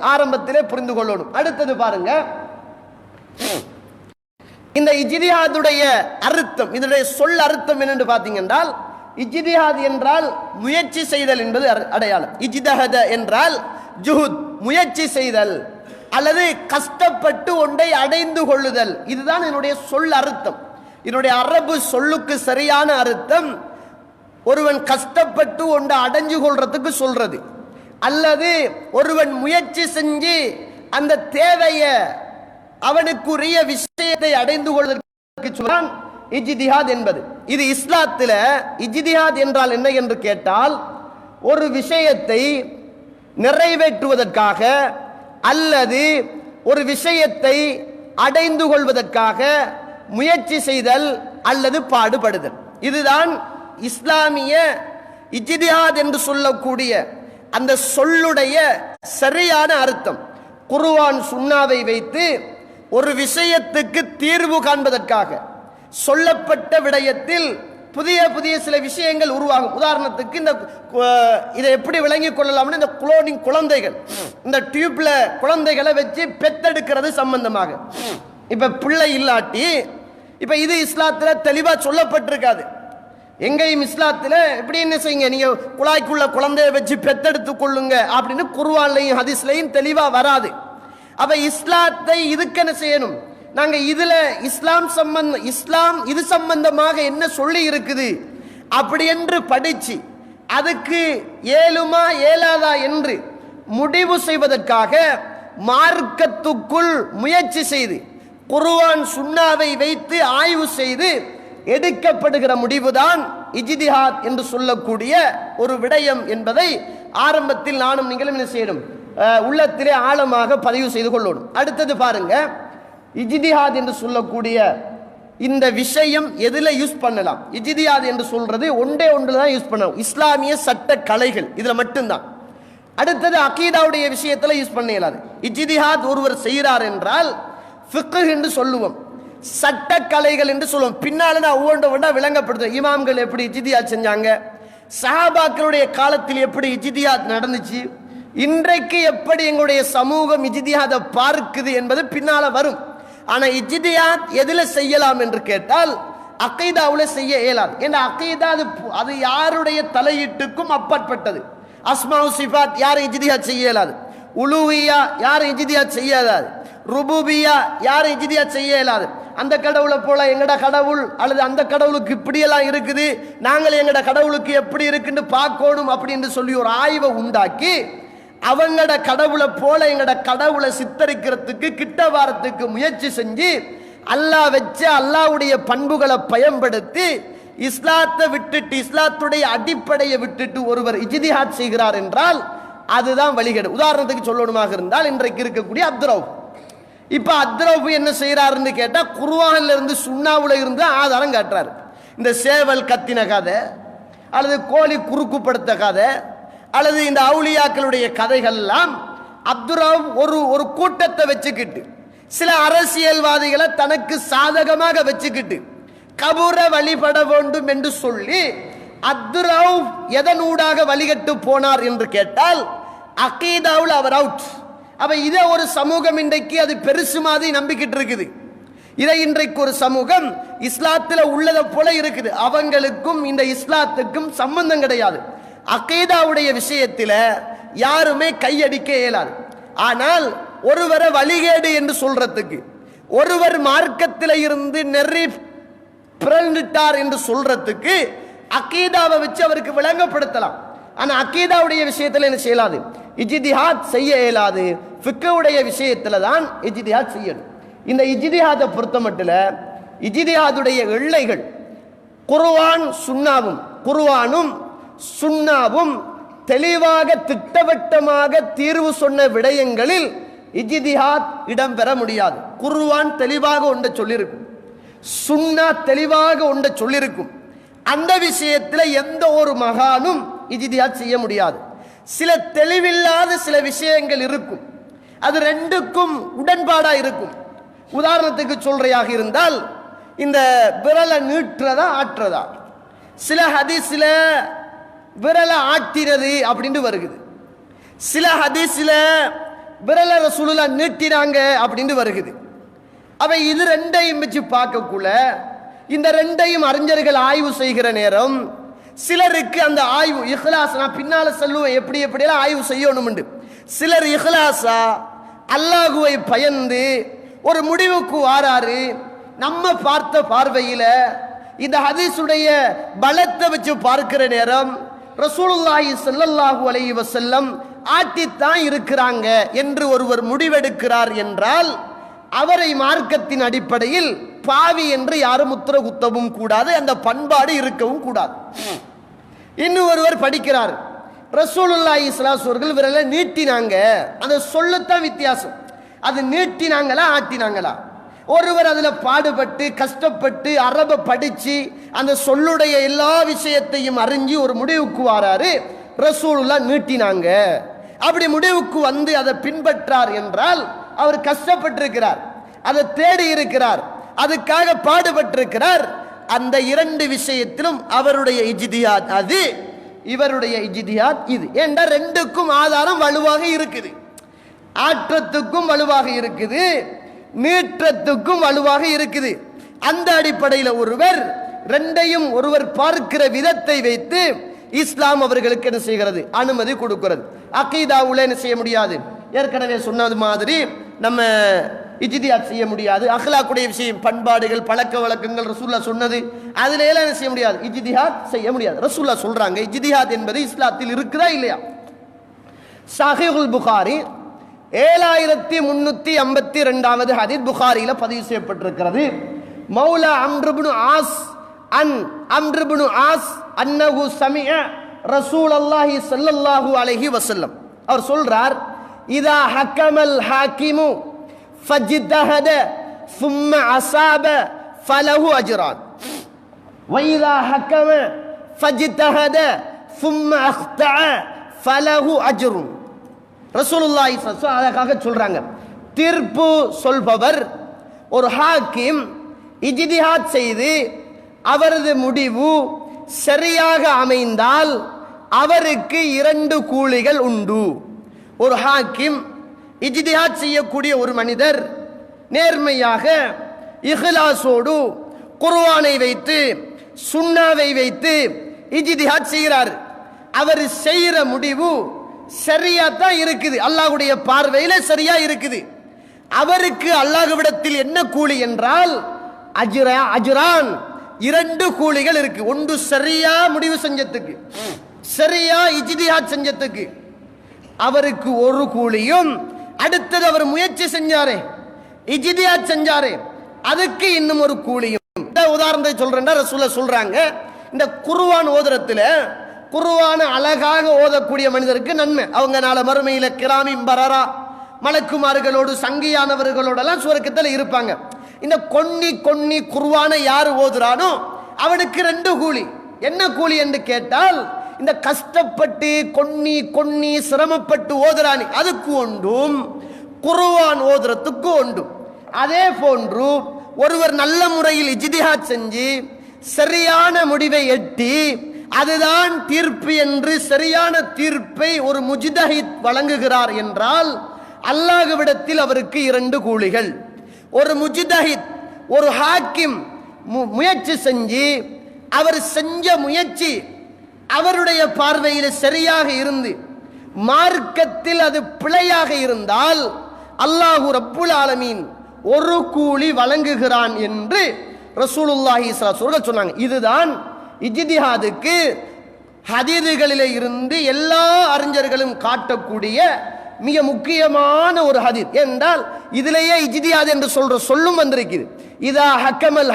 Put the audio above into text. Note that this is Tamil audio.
ஆரம்பத்திலே புரிந்து கொள்ளணும். அடுத்தது பாருங்க. இந்த இஜ்திஹாதுடைய அர்த்தம் இதனுடைய சொல் அர்த்தம் என்னென்று பார்த்தீங்கன்றால் இஜ்திஹாத் என்றால் முயற்சி செய்தல் என்பது அடையாளம். இஜிதஹத என்றால் ஜுஹுத் முயற்சி செய்தல் அல்லது கஷ்டப்பட்டு ஒன்றை அடைந்து கொள்ளுதல். இதுதான் என்னுடைய சொல் அர்த்தம். இதனுடைய அரபு சொல்லுக்கு சரியான அர்த்தம். ஒருவன் கஷ்டப்பட்டு ஒன்றை அடைஞ்சு கொள்றதுக்கு சொல்றது. அல்லது ஒருவன் முயற்சி செஞ்சு அந்த தேவையை அவனுக்குரிய விஷயத்தை அடைந்து கொள்வதற்கு சொல்றான் இஜ்திஹாத் என்பது. இது இஸ்லாத்தில் இஜிதிஹாத் என்றால் என்ன என்று கேட்டால் ஒரு விஷயத்தை நிறைவேற்றுவதற்காக அல்லது ஒரு விஷயத்தை அடைந்து கொள்வதற்காக முயற்சி செய்தல் அல்லது பாடுபடுதல். இதுதான் இஸ்லாமிய இஜிதிஹாத் என்று சொல்லக்கூடிய அந்த சொல்லுடைய சரியான அர்த்தம். குருவான் சுண்ணாவை வைத்து ஒரு விஷயத்துக்கு தீர்வு காண்பதற்காக சொல்லப்பட்ட விடயத்தில் புதிய புதிய சில விஷயங்கள் உருவாகும். உதாரணத்துக்கு இந்த இதை எப்படி விளங்கி கொள்ளலாம்னு இந்த குளோனிங் குழந்தைகள் இந்த டியூப்ல குழந்தைகளை வச்சு பெத்தெடுக்கிறது சம்பந்தமாக. இப்ப பிள்ளை இல்லாட்டி இப்ப இது இஸ்லாத்துல தெளிவா சொல்லப்பட்டிருக்காது. எங்கேயும் இஸ்லாத்தில் எப்படி என்ன செய்யுங்க? நீங்கள் குழாய்க்குள்ள குழந்தைய வச்சு பெத்தெடுத்து கொள்ளுங்க அப்படின்னு குருவான்லையும் ஹதீஸ்லையும் தெளிவாக வராது. அப்போ இஸ்லாத்தை இதுக்கென்ன செய்யணும்? நாங்கள் இதில் இஸ்லாம் சம்பந்தம் இஸ்லாம் இது சம்பந்தமாக என்ன சொல்லி இருக்குது? அப்படி என்று படித்து அதுக்கு ஏழுமா ஏலாதா என்று முடிவு செய்வதற்காக மார்க்கத்துக்குள் முயற்சி செய்து குருவான் சுண்ணாவை வைத்து ஆய்வு செய்து எடுக்கப்படுகிற முடிவுதான் இஜிதிஹாத் என்று சொல்லக்கூடிய ஒரு விடயம் என்பதை ஆரம்பத்தில் நானும் நீங்களும் என்ன செய்யணும் உள்ளத்திலே ஆழமாக பதிவு செய்து கொள்ளணும். அடுத்தது பாருங்க இஜிதிஹாத் என்று சொல்லக்கூடிய இந்த விஷயம் எதில் யூஸ் பண்ணலாம்? இஜிதியாத் என்று சொல்றது ஒன்றே ஒன்று தான் யூஸ் பண்ணலாம் இஸ்லாமிய சட்ட கலைகள் இதில் மட்டும்தான். அடுத்தது அகீதாவுடைய விஷயத்தில் யூஸ் பண்ண இயலாது. இஜிதிஹாத் ஒருவர் செய்கிறார் என்றால் ஃபிக்கு என்று சொல்லுவோம். சட்டக்கலைகள் என்று சொல்லுவோம். பின்னால் நான் ஒவ்வொன்று ஒன்றா விளங்கப்படுத்தும் இமாம்கள் எப்படி இஜ்திஹாத் செஞ்சாங்க? சஹாபாக்களுடைய காலத்தில் எப்படி இஜிதியா நடந்துச்சு? இன்றைக்கு எப்படி எங்களுடைய சமூகம் இஜ்திஹாதை பார்க்குது என்பது பின்னால வரும். ஆனா இஜிதியாத் எதுல செய்யலாம் என்று கேட்டால் அகைதாவுல செய்ய இயலாது. ஏன்னா அகைதா அது அது யாருடைய தலையீட்டுக்கும் அப்பாற்பட்டது. அஸ்மாவு சிஃபாத் யாரும் இஜ்திஹாத் செய்ய இயலாது. உலுவியா யாரும் இஜ்திஹாத் செய்ய இயலாது. ருபூபியா யாரும் இஜிதியா செய்ய இயலாது. அந்த கடவுளை போல எங்கட கடவுள் அல்லது அந்த கடவுளுக்கு இப்படியெல்லாம் இருக்குது. நாங்கள் எங்கட கடவுளுக்கு எப்படி இருக்குன்னு பார்க்கணும் அப்படின்னு சொல்லி ஒரு ஆய்வை உண்டாக்கி அவங்கட கடவுளை போல எங்கட கடவுளை சித்தரிக்கிறதுக்கு கிட்ட வாரத்துக்கு முயற்சி செஞ்சு அல்லாஹ் வச்சு அல்லாஹ்வுடைய பண்புகளை பயன்படுத்தி இஸ்லாத்தை விட்டுட்டு இஸ்லாத்துடைய அடிப்படையை விட்டுட்டு ஒருவர் இஜிதிஹாத் செய்கிறார் என்றால் அதுதான் வழிகேடு. உதாரணத்துக்கு சொல்லணுமாக இருந்தால் இன்றைக்கு இருக்கக்கூடிய அப்துரவ் இப்போ அத்ரவு என்ன செய்கிறாருன்னு கேட்டால் குருவானில் இருந்து சுண்ணாவில் இருந்து ஆதாரம் காட்டுறாரு. இந்த சேவல் கத்தின கதை அல்லது கோழி குறுக்குப்படுத்த கதை அல்லது இந்த அவுளியாக்களுடைய கதைகள்லாம் அப்துராவ் ஒரு ஒரு கூட்டத்தை வச்சுக்கிட்டு சில அரசியல்வாதிகளை தனக்கு சாதகமாக வச்சுக்கிட்டு கபூர வழிபட வேண்டும் என்று சொல்லி அப்துராவ் எதனூடாக வழிகட்டு போனார் என்று கேட்டால் அகீதாவில் அவர் அவுட் அப்ப இதை ஒரு சமூகம் இன்றைக்கு அது பெருசு மாதிரி நம்பிக்கிட்டு இருக்குது. இதை இன்றைக்கு ஒரு சமூகம் இஸ்லாத்தில் உள்ளதை போல இருக்குது. அவங்களுக்கும் இந்த இஸ்லாத்துக்கும் சம்பந்தம் கிடையாது. அகைதாவுடைய விஷயத்தில் யாருமே கையடிக்க இயலாது. ஆனால் ஒருவரை வழிகேடு என்று சொல்றதுக்கு ஒருவர் மார்க்கத்தில் இருந்து நெறி பிறந்துட்டார் என்று சொல்றதுக்கு அகீதாவை வச்சு அவருக்கு விளங்கப்படுத்தலாம். ஆனால் அக்கீதாவுடைய விஷயத்தில் என்ன செய்யலாது? இஜிதிஹாத் செய்ய இயலாது. ஃபிக்கவுடைய விஷயத்தில் தான் இஜிதிஹாத் செய்யணும். இந்த இஜிதிஹாத்தை பொறுத்த மட்டும் இஜிதிஹாதுடைய எல்லைகள் குருவான் சுண்ணாவும் குருவானும் சுண்ணாவும் தெளிவாக திட்டவட்டமாக தீர்வு சொன்ன விடயங்களில் இஜிதிஹாத் இடம்பெற முடியாது. குருவான் தெளிவாக ஒன்றை சொல்லியிருக்கும். சுன்னா தெளிவாக ஒன்றை சொல்லியிருக்கும். அந்த விஷயத்தில் எந்த ஒரு மகானும் இஜ்திஹாத் செய்ய முடியாது. சில தெளிவில்லாத சில விஷயங்கள் இருக்கும். அது ரெண்டுக்கும் உடன்பாடாக இருக்கும். உதாரணத்துக்கு சொல்றையாக இருந்தால் இந்த விரலை நீட்டுறதா ஆட்டுறதா? சில ஹதீஸில் விரலை ஆட்டினது அப்படின்ட்டு வருகுது. சில ஹதீஸில் விரலை ரசூலுல்லா நீட்டினாங்க அப்படின்ட்டு வருகுது. அவை இது ரெண்டையும் வச்சு பார்க்கக்குள்ள இந்த ரெண்டையும் அறிஞர்கள் ஆய்வு செய்கிற நேரம் சிலருக்கு அந்த ஆய்வு இஹ்லாஸ் நான் பின்னால சொல்லுவேன் எப்படி எப்படியெல்லாம் ஆய்வு செய்யணும்னு சிலர் இஹ்லாஸா அல்லாஹுவை பயந்து ஒரு முடிவுக்கு வாராரு. நம்ம பார்த்த பார்வையில இந்த ஹதீஸுடைய பலத்தை வச்சு பார்க்கிற நேரம் ரசூலுல்லாஹி ஸல்லல்லாஹு அலைஹி வஸல்லம் ஆட்டித்தான் இருக்கிறாங்க என்று ஒருவர் முடிவெடுக்கிறார் என்றால் அவரை மார்க்கத்தின் அடிப்படையில் பாவி என்று யாரும் உத்தர குத்தவும் கூடாது அந்த பண்பாடு இருக்கவும் கூடாது. இன்னும் ஒருவர் படிக்கிறார். ரசூலுல்லா இஸ்லாஸ் அவர்கள் விரலை நீட்டினாங்க. அந்த சொல்லத்தான் வித்தியாசம். அது நீட்டினாங்களா ஆட்டினாங்களா? ஒருவர் அதில் பாடுபட்டு கஷ்டப்பட்டு அரப படித்து அந்த சொல்லுடைய எல்லா விஷயத்தையும் அறிஞ்சு ஒரு முடிவுக்கு வாராரு. ரசூலுல்லா நீட்டினாங்க. அப்படி முடிவுக்கு வந்து அதை பின்பற்றார் என்றால் அவர் கஷ்டப்பட்டிருக்கிறார். அதை தேடி இருக்கிறார். அதுக்காக பாடுபட்டிருக்கிறார். அந்த இரண்டு விஷயத்திலும் அவருடைய இஜிதியாத் அது இவருடைய இஜிதியாத் இது. ஏண்டா ரெண்டுக்கும் ஆதாரம் வலுவாக இருக்குது. ஆற்றத்துக்கும் வலுவாக இருக்குது. நீற்றத்துக்கும் வலுவாக இருக்குது. அந்த அடிப்படையில் ஒருவர் ரெண்டையும் ஒருவர் பார்க்கிற விதத்தை வைத்து இஸ்லாம் அவர்களுக்கு என்ன செய்கிறது? அனுமதி கொடுக்கிறது. அகீதாவுல என்ன செய்ய முடியாது? ஏற்கனவே சொன்னது மாதிரி நம்ம இஜ்தியாத் செய்ய முடியாது. அஹ்லாக்குடைய விஷயம் பண்பாடுகள் பழக்க வழக்கங்கள் ரசூல்லா சொன்னது. அதில் எல்லாம் என்ன செய்ய முடியாது? இஜ்திஹாத் செய்ய முடியாது. ரசூல்லா சொல்கிறாங்க இஜ்திஹாத் என்பது இஸ்லாத்தில் இருக்குதா இல்லையா? சஹீஹுல் புகாரி ஏழாயிரத்தி முன்னூத்தி ஐம்பத்தி ரெண்டாவது ஹதீத் புகாரியில பதிவு செய்யப்பட்டிருக்கிறது. மௌலா அம்ருபுனு ஆஸ் அன் அம்ருபுனு ஆஸ் அன்னஹு சமிய ரசூல் அல்லாஹி சல்லல்லாஹு அலஹி வசல்லம் அவர் சொல்றார் இதா ஹக்கமல் ஹாக்கிமு ஃபஜ்தஹத ثم அசாப ஃபலஹு அஜ்ரான் وإذا حكم فاجتهد ثم أخطأ فله أجر ரசூலுல்லாஹி ஸல்லல்லாஹு அழகாக சொல்றாங்க தீர்ப்பு சொல்பவர் ஒரு ஹாக்கிம் இஜ்திஹாத் செய்து அவரது முடிவு சரியாக அமைந்தால் அவருக்கு இரண்டு கூலிகள் உண்டு ஒரு ஹாக்கிம் இஜ்திஹாத் செய்யக்கூடிய ஒரு மனிதர் நேர்மையாக இஹ்லாசோடு குர்வானை வைத்து சுண்ணாவை வைத்து இஜ்திஹாத் செய்கிறார். அவர் செய்கிற முடிவு சரியா தான் இருக்குது. அல்லாஹ்வுடைய பார்வையில் சரியா இருக்குது. அவருக்கு அல்லாஹுவிடத்தில் என்ன கூலி என்றால் அஜுரா அஜுரான் இரண்டு கூலிகள் இருக்கு. ஒன்று சரியா முடிவு செஞ்சதுக்கு சரியா இஜிதியா செஞ்சதுக்கு. அவருக்கு ஒரு கூலியும் அடுத்தது அவர் முயற்சி செஞ்சாரே. இஜிதியா செஞ்சாரே. அதுக்கு இன்னும் ஒரு கூலியும். இந்த உதாரணத்தை சொல்றேன்னா ரசூல சொல்றாங்க. இந்த குருவான் ஓதுறத்துல குருவான அழகாக ஓதக்கூடிய மனிதருக்கு நன்மை. அவங்க நாள மறுமையில கிராமி பரரா மலக்குமார்களோடு சங்கியானவர்களோடெல்லாம் சுவர்க்கத்தில் இருப்பாங்க. இந்த கொன்னி கொன்னி குருவான யார் ஓதுறானோ அவனுக்கு ரெண்டு கூலி. என்ன கூலி என்று கேட்டால் இந்த கஷ்டப்பட்டு கொன்னி கொன்னி சிரமப்பட்டு ஓதுறானி அதுக்கு ஒன்றும் குருவான் ஓதுறதுக்கு ஒன்றும். அதே போன்று ஒருவர் நல்ல முறையில் இஜிதிஹா செஞ்சு சரியான முடிவை எட்டி அதுதான் தீர்ப்பு என்று சரியான தீர்ப்பை ஒரு முஜிதஹித் வழங்குகிறார் என்றால் அல்லாஹுவிடத்தில் அவருக்கு இரண்டு கூலிகள். ஒரு முஜிதஹித் ஒரு ஹாக்கிம் மு- முயற்சி செஞ்சு அவர் செஞ்ச முயற்சி அவருடைய பார்வையில் சரியாக இருந்து மார்க்கத்தில் அது பிழையாக இருந்தால் அல்லாஹு ரப்புல் ஆலமீன் ஒரு கூலி வழங்குகிறான் என்று ரசூலுல்லாஹி ஸல்லல்லாஹு அலைஹி சொன்னாங்க. இதுதான் இஜிதிஹாதுக்கு ஹதீதுகளிலே இருந்து எல்லா அறிஞர்களும் காட்டக்கூடிய மிக முக்கியமான ஒரு ஹதீத். என்றால் இதிலேயே இஜிதியாது என்று சொல்ற சொல்லும் வந்திருக்குது. இதா ஹக்கமல்